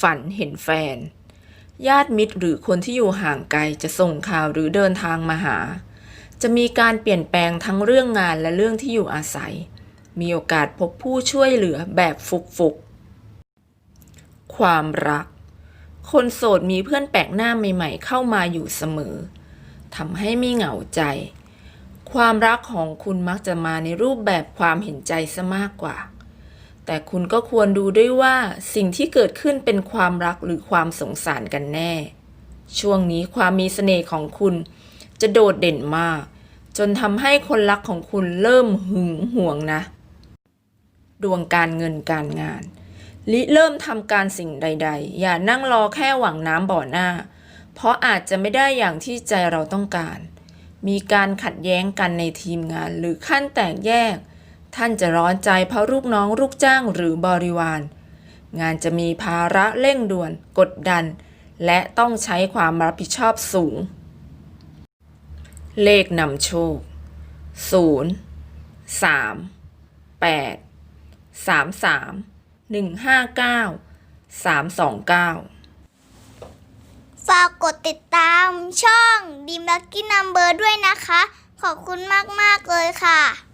ฝันเห็นแฟน ญาติมิตรหรือคนที่อยู่ห่างไกลจะส่งข่าวหรือเดินทางมาหา จะมีการเปลี่ยนแปลงทั้งเรื่องงานและเรื่องที่อยู่อาศัย มีโอกาสพบผู้ช่วยเหลือแบบฟุกๆความรัก คนโสดมีเพื่อนแปลกหน้าใหม่ๆ เข้ามาอยู่เสมอทำให้ไม่เหงาใจ ความรักของคุณมักจะมาในรูปแบบความเห็นใจซะมากกว่า แต่คุณก็ควรดูด้วยว่าสิ่งที่เกิดขึ้นเป็นความรักหรือความสงสารกันแน่ ช่วงนี้ความมีเสน่ห์ของคุณ จะโดดเด่นมาก จนทำให้คนรักของคุณเริ่มหึงหวงนะ ดวงการเงินการงานลิเริ่มทำการสิ่งใด ๆ อย่านั่งรอแค่หวังน้ำบ่อหน้า เพราะอาจจะไม่ได้อย่างที่ใจเราต้องการ มีการขัดแย้งกันในทีมงานหรือขั้นแตกแยก ท่านจะร้อนใจเพราะลูกน้องลูกจ้างหรือบริวาร งานจะมีภาระเร่งด่วน กดดัน และต้องใช้ความรับผิดชอบสูง เลขนำโชค 0 3 8 3 3 1 5 9 3 2 9 ฝากกดติดตามช่องดีมลักกี้นัมเบอร์ด้วยนะคะ ขอบคุณมาก ๆ เลยค่ะ